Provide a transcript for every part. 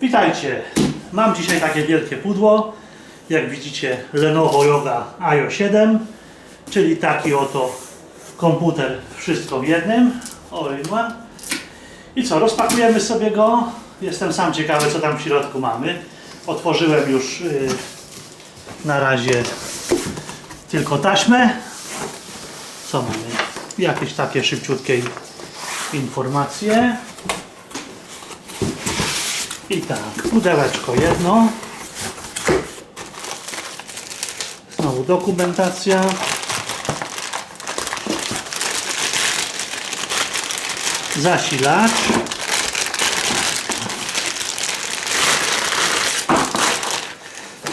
Witajcie. Mam dzisiaj takie wielkie pudło. Jak widzicie Lenovo Yoga IO 7, czyli taki oto komputer wszystko w jednym. All. I co, rozpakujemy sobie go. Jestem sam ciekawy, co tam w środku mamy. Otworzyłem już yy, na razie tylko taśmę. Co mamy? Jakieś takie szybciutkie informacje. I tak, pudełeczko jedno. Znowu dokumentacja. Zasilacz.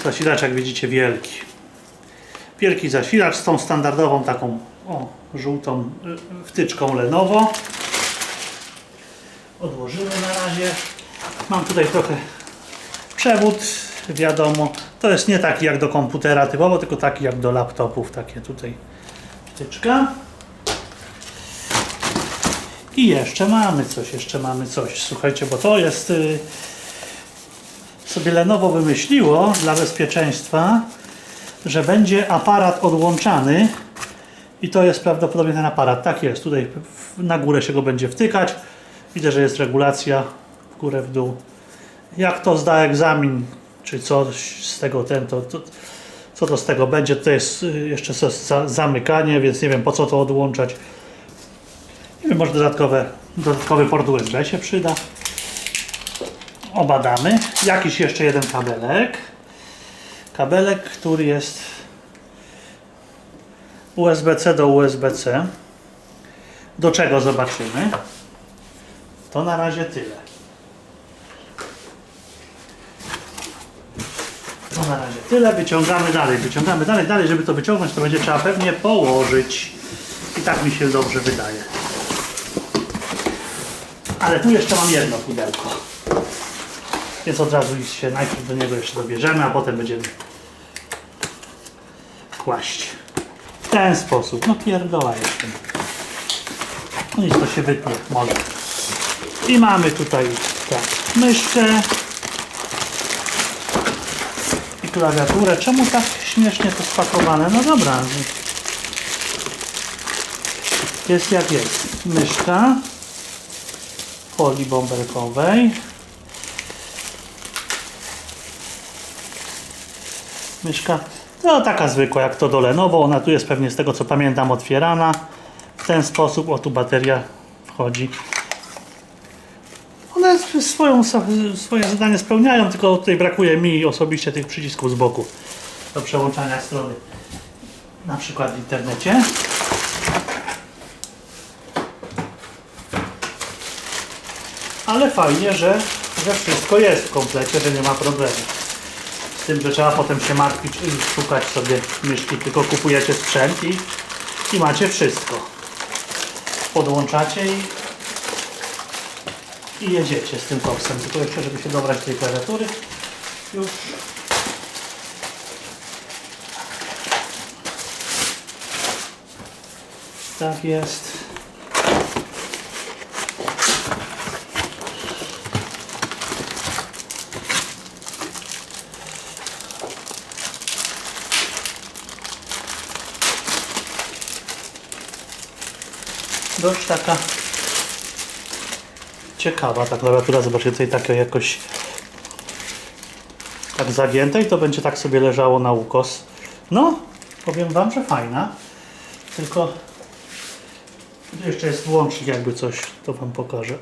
Zasilacz, jak widzicie, wielki. Wielki zasilacz z tą standardową taką o, żółtą y, wtyczką Lenovo. Odłożymy na razie. Mam tutaj trochę przewód, wiadomo. To jest nie taki jak do komputera typowo, tylko taki jak do laptopów. Takie tutaj wtyczka. I jeszcze mamy coś, jeszcze mamy coś. Słuchajcie, bo to jest y, sobie Lenovo wymyśliło dla bezpieczeństwa, że będzie aparat odłączany i to jest prawdopodobnie ten aparat. Tak jest, tutaj na górę się go będzie wtykać. Widzę, że jest regulacja górę, w dół. Jak to zda egzamin, czy coś z tego ten, to, to co to z tego będzie? To jest y, jeszcze za- za- zamykanie, więc nie wiem po co to odłączać. Nie wiem, może dodatkowe, dodatkowy port USB się przyda. Obadamy. Jakiś jeszcze jeden kabelek. Kabelek, który jest USB-C do USB-C. Do czego zobaczymy? To na razie tyle. To na razie tyle. Wyciągamy dalej, wyciągamy dalej, dalej. Żeby to wyciągnąć, to będzie trzeba pewnie położyć. I tak mi się dobrze wydaje. Ale tu jeszcze mam jedno pudełko. Więc od razu się najpierw do niego jeszcze dobierzemy, a potem będziemy kłaść. W ten sposób. No pierdoła jeszcze. No nic, to się wytnie może. I mamy tutaj tak, myszkę klawiaturę. Czemu tak śmiesznie to spakowane? No dobra. Jest jak jest. Myszka folii bąbelkowej. Myszka, no taka zwykła jak to do Lenovo. Ona tu jest pewnie z tego co pamiętam otwierana. W ten sposób, o tu bateria wchodzi. Swoją, swoje zadanie spełniają, tylko tutaj brakuje mi osobiście tych przycisków z boku do przełączania strony. Na przykład w internecie. Ale fajnie, że, że wszystko jest w komplecie, że nie ma problemu. Z tym, że trzeba potem się martwić i szukać sobie myszki, tylko kupujecie sprzęt i, i macie wszystko. Podłączacie i, i jedziecie z tym koksem. Tylko jeszcze, żeby się dobrać tej klawiatury. Już. Tak jest. dość taka ciekawa ta klawiatura. Zobaczcie tutaj takie jakoś tak zagięte i to będzie tak sobie leżało na ukos. No, powiem Wam, że fajna. Tylko jeszcze jest włącznik jakby coś, to Wam pokażę.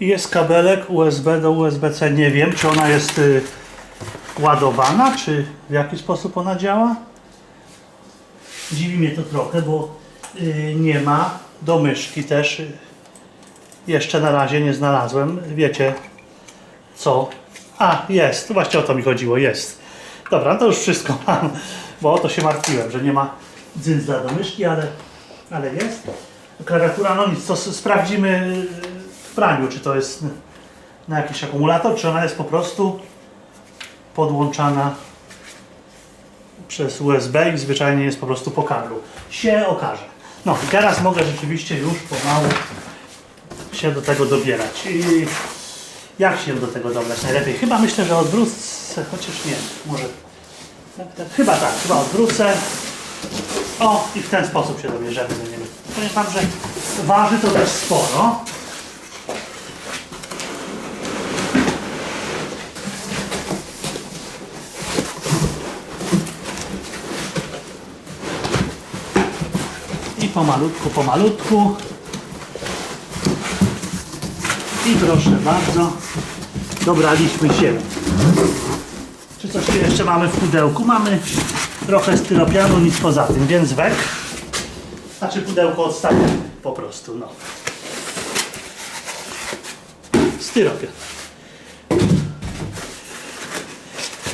Jest kabelek USB do USB-C. Nie wiem, czy ona jest y, ładowana, czy w jaki sposób ona działa? Dziwi mnie to trochę, bo y, nie ma do myszki też. jeszcze na razie nie znalazłem. Wiecie co? A, jest. Właśnie o to mi chodziło. Jest. Dobra, to już wszystko mam, bo o to się martwiłem, że nie ma dzyndzla do myszki, ale, ale jest. Klawiatura, no nic, to sprawdzimy y, w praniu, czy to jest na jakiś akumulator, czy ona jest po prostu podłączana przez USB i zwyczajnie jest po prostu po kablu. Się okaże. No i teraz mogę rzeczywiście już pomału się do tego dobierać. I jak się do tego dobrać najlepiej? Chyba myślę, że odwrócę, chociaż nie, może. Tak, tak. Chyba tak, chyba odwrócę. O, i w ten sposób się dobierzemy do niego. Wam, że waży to też sporo. Pomalutku, pomalutku. I proszę bardzo, dobraliśmy się. Czy coś tu jeszcze mamy w pudełku? Mamy trochę styropianu, nic poza tym, więc wek. Znaczy pudełko odstawię po prostu, no. Styropian.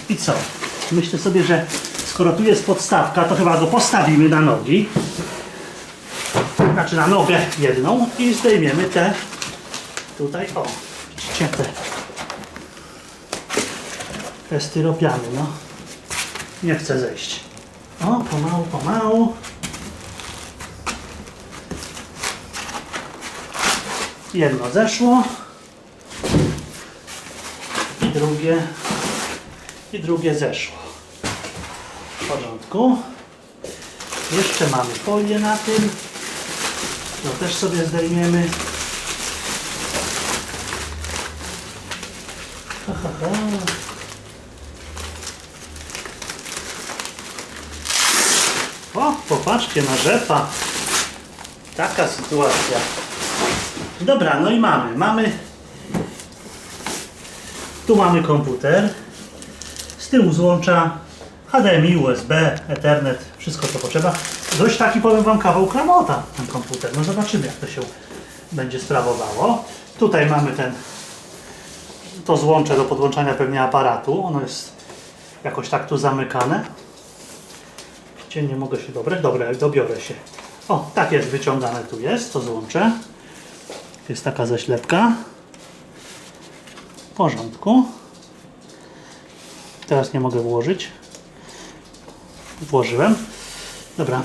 I co? Myślę sobie, że skoro tu jest podstawka, to chyba go postawimy na nogi. Znaczy na nogę jedną i zdejmiemy te tutaj, o, widzicie te, te styropiany, no. Nie chcę zejść. O, pomału, pomału. Jedno zeszło. I drugie. I drugie zeszło. W porządku. Jeszcze mamy folię na tym. To też sobie zdejmiemy. Ha, ha, ha. O, popatrzcie na rzepa. Taka sytuacja. Dobra, no i mamy. Mamy. Tu mamy komputer. Z tyłu złącza HDMI, USB, Ethernet, wszystko co potrzeba. Dość taki, powiem Wam, kawał kramota ten komputer. No zobaczymy, jak to się będzie sprawowało. Tutaj mamy ten, to złącze do podłączania pewnie aparatu. Ono jest jakoś tak tu zamykane. Gdzie nie mogę się dobrać? Dobra, dobiorę się. O, tak jest wyciągane tu jest, to złącze. Jest taka zaślepka. W porządku. Teraz nie mogę włożyć. Włożyłem. Dobra.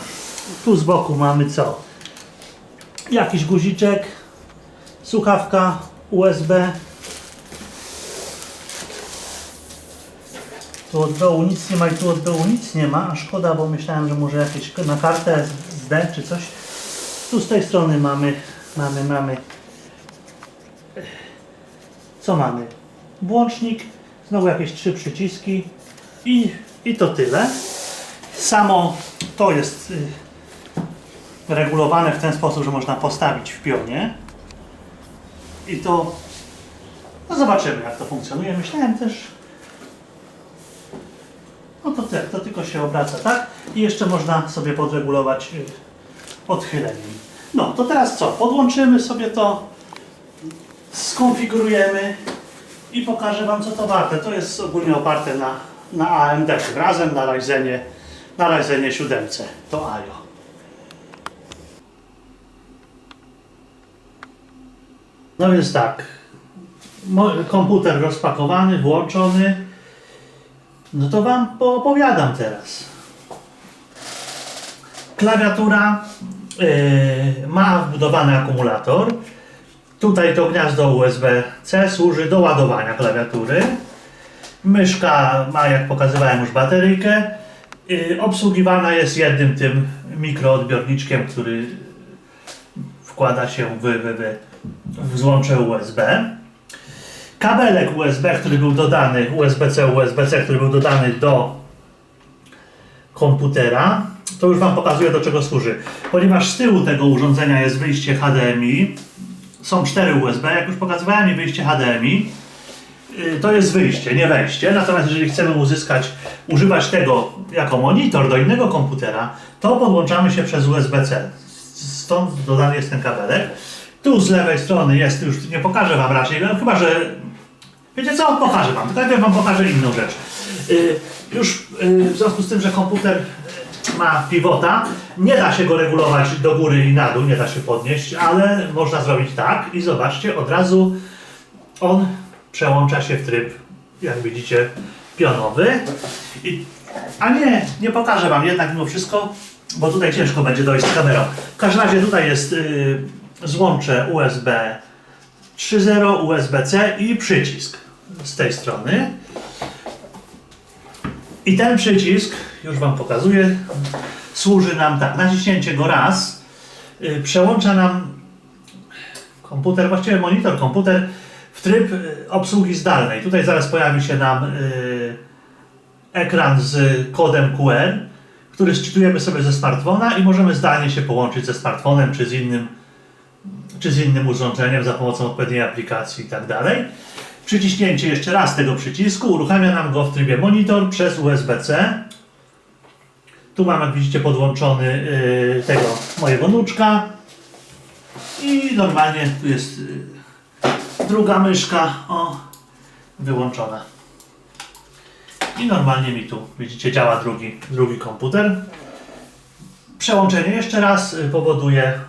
Tu z boku mamy co? Jakiś guziczek, słuchawka USB. Tu od dołu nic nie ma i tu od dołu nic nie ma, szkoda, bo myślałem, że może jakieś na kartę SD czy coś. Tu z tej strony mamy, mamy, mamy. Co mamy? Włącznik, znowu jakieś trzy przyciski i, i to tyle. Samo to jest y, regulowane w ten sposób, że można postawić w pionie. I to no zobaczymy jak to funkcjonuje. Myślałem też no to tak, to tylko się obraca, tak? I jeszcze można sobie podregulować y, odchyleniem. No, to teraz co? Podłączymy sobie to, skonfigurujemy i pokażę Wam co to warte. To jest ogólnie oparte na, na AMD razem, na Ryzenie, na Ryzenie 7. To AIO. No więc tak, komputer rozpakowany, włączony. No to Wam poopowiadam teraz. Klawiatura yy, ma wbudowany akumulator. Tutaj to gniazdo USB-C służy do ładowania klawiatury. Myszka ma, jak pokazywałem już, bateryjkę. Yy, obsługiwana jest jednym tym mikroodbiorniczkiem, który wkłada się w, w, w, w złącze USB kabelek USB, który był dodany, USB-C, USB-C, który był dodany do komputera, to już Wam pokazuję do czego służy. Ponieważ z tyłu tego urządzenia jest wyjście HDMI, są cztery USB, jak już pokazywałem, i wyjście HDMI. Yy, To jest wyjście, nie wejście. Natomiast jeżeli chcemy uzyskać, używać tego jako monitor do innego komputera, to podłączamy się przez USB-C. Stąd dodany jest ten kabelek. Tu z lewej strony jest, już nie pokażę Wam raczej, no chyba że Wiecie co? Pokażę Wam. Tylko najpierw Wam pokażę inną rzecz. Yy, już yy, w związku z tym, że komputer ma pivota, nie da się go regulować do góry i na dół, nie da się podnieść, ale można zrobić tak i zobaczcie, od razu on przełącza się w tryb, jak widzicie, pionowy. I, a nie, nie pokażę Wam jednak mimo wszystko, bo tutaj ciężko będzie dojść z kamerą. W każdym razie tutaj jest y, złącze USB 3.0, USB-C i przycisk z tej strony. I ten przycisk, już Wam pokazuję, służy nam tak, naciśnięcie go raz, y, przełącza nam komputer, właściwie monitor, komputer w tryb y, obsługi zdalnej. Tutaj zaraz pojawi się nam y, ekran z kodem QR, który szczytujemy sobie ze smartfona i możemy zdalnie się połączyć ze smartfonem czy z innym, czy z innym urządzeniem za pomocą odpowiedniej aplikacji i tak. Przyciśnięcie jeszcze raz tego przycisku uruchamia nam go w trybie monitor przez USB-C. Tu mam, jak widzicie, podłączony y, tego mojego nuczka. I normalnie tu jest druga myszka, o, wyłączona. I normalnie mi tu, widzicie, działa drugi, drugi komputer. Przełączenie jeszcze raz y, powoduje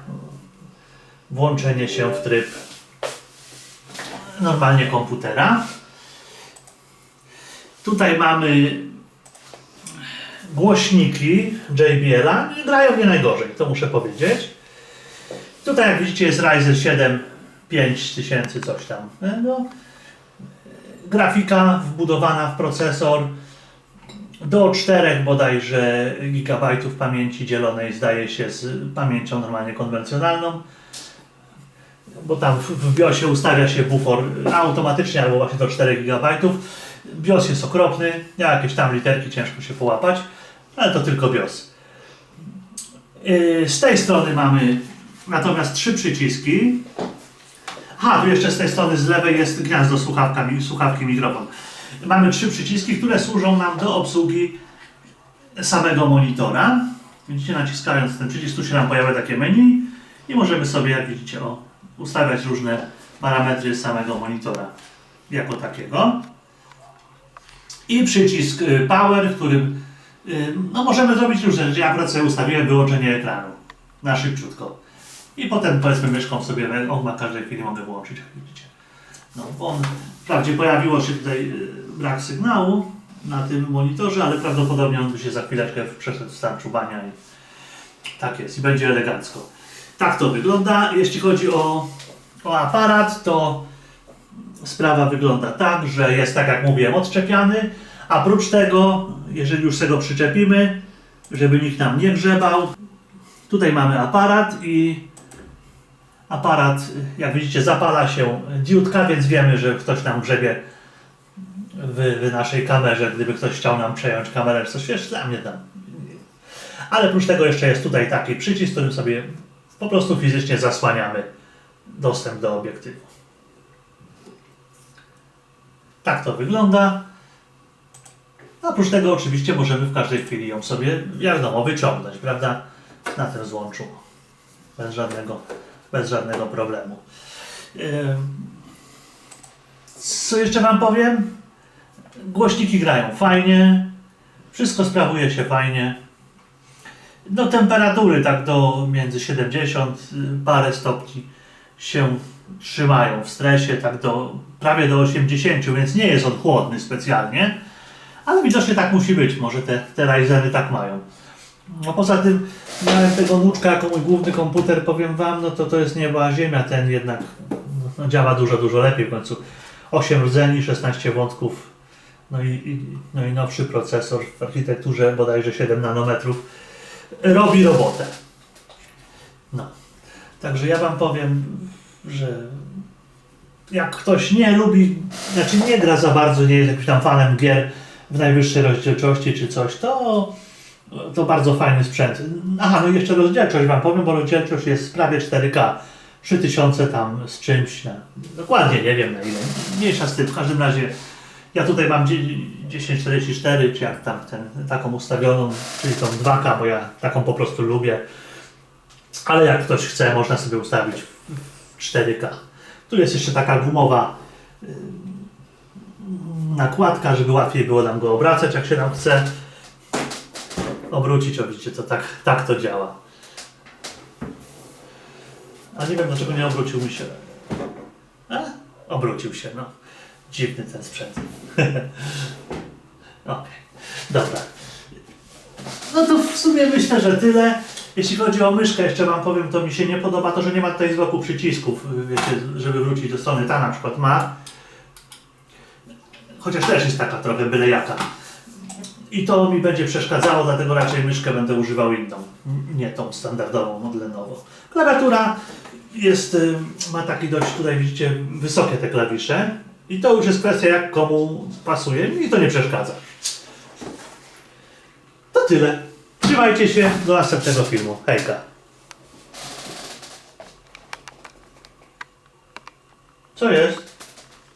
włączenie się w tryb normalnie komputera. Tutaj mamy głośniki JBL-a. Grają nie najgorzej, to muszę powiedzieć. Tutaj jak widzicie jest Ryzen 7 5000 coś tam. No, grafika wbudowana w procesor do 4 bodajże gigabajtów pamięci dzielonej zdaje się z pamięcią normalnie konwencjonalną bo tam w, BIOSie ustawia się bufor automatycznie albo właśnie do 4 GB. BIOS jest okropny, jakieś tam literki ciężko się połapać, ale to tylko BIOS. Yy, Z tej strony mamy natomiast trzy przyciski. Aha, tu jeszcze z tej strony z lewej jest gniazdo słuchawka, słuchawki mikrofon. Mamy trzy przyciski, które służą nam do obsługi samego monitora. Widzicie, naciskając ten przycisk, tu się nam pojawia takie menu i możemy sobie, jak widzicie, o, ustawiać różne parametry samego monitora jako takiego. I przycisk y, Power, którym y, no, możemy zrobić różne rzeczy. Ja akurat sobie ustawiłem wyłączenie ekranu na szybciutko. I potem powiedzmy myszką sobie on ma każdej chwili mogę włączyć, jak widzicie. No, on, wprawdzie pojawiło się tutaj y, brak sygnału na tym monitorze, ale prawdopodobnie on by się za chwileczkę przeszedł w stan czubania i tak jest i będzie elegancko. Tak to wygląda. Jeśli chodzi o, o aparat, to sprawa wygląda tak, że jest tak jak mówiłem odczepiany, a prócz tego, jeżeli już sobie go przyczepimy, żeby nikt nam nie grzebał, tutaj mamy aparat i aparat, jak widzicie, zapala się diodka, więc wiemy, że ktoś nam grzebie w, w naszej kamerze, gdyby ktoś chciał nam przejąć kamerę, czy coś wiesz, dla mnie tam. Ale oprócz tego jeszcze jest tutaj taki przycisk, którym sobie po prostu fizycznie zasłaniamy dostęp do obiektywu. Tak to wygląda. Oprócz tego oczywiście możemy w każdej chwili ją sobie, wiadomo, wyciągnąć, prawda? Na tym złączu. Bez żadnego, bez żadnego problemu. Co jeszcze Wam powiem? Głośniki grają fajnie. Wszystko sprawuje się fajnie. Do temperatury tak do między 70 y, parę stopni się trzymają w stresie, tak do prawie do 80, więc nie jest on chłodny specjalnie, ale widocznie tak musi być, może te, te Ryzeny tak mają. No poza tym miałem tego nuczka jako mój główny komputer, powiem wam, no to to jest nieba a ziemia, ten jednak no, działa dużo, dużo lepiej w końcu. 8 rdzeni, 16 wątków, no i, i, no i nowszy procesor w architekturze bodajże 7 nanometrów robi robotę. No. Także ja Wam powiem, że jak ktoś nie lubi, znaczy nie gra za bardzo, nie jest jakimś tam fanem gier w najwyższej rozdzielczości czy coś, to, to bardzo fajny sprzęt. Aha, no i jeszcze rozdzielczość Wam powiem, bo rozdzielczość jest prawie 4K. 3000 tam z czymś, na, dokładnie nie wiem na ile, mniejsza z tym, w każdym razie ja tutaj mam dzie- 1044, czy jak tam ten, taką ustawioną, czyli tą 2K, bo ja taką po prostu lubię. Ale jak ktoś chce, można sobie ustawić w 4K. Tu jest jeszcze taka gumowa y, nakładka, żeby łatwiej było nam go obracać, jak się nam chce obrócić. O, widzicie, to tak, tak to działa. A nie wiem, dlaczego nie obrócił mi się. A? Obrócił się, no. Dziwny ten sprzęt. Okej, dobra. No to w sumie myślę, że tyle. Jeśli chodzi o myszkę, jeszcze Wam powiem, to mi się nie podoba to, że nie ma tutaj z boku przycisków, wiecie, żeby wrócić do strony. Ta na przykład ma. Chociaż też jest taka trochę byle jaka. I to mi będzie przeszkadzało, dlatego raczej myszkę będę używał inną, nie tą standardową, modlenową. Klawiatura jest, y, ma taki dość, tutaj widzicie, wysokie te klawisze. I to już jest kwestia, jak komu pasuje. Mi to nie przeszkadza. To tyle. Trzymajcie się, do następnego filmu. Hejka. Co jest?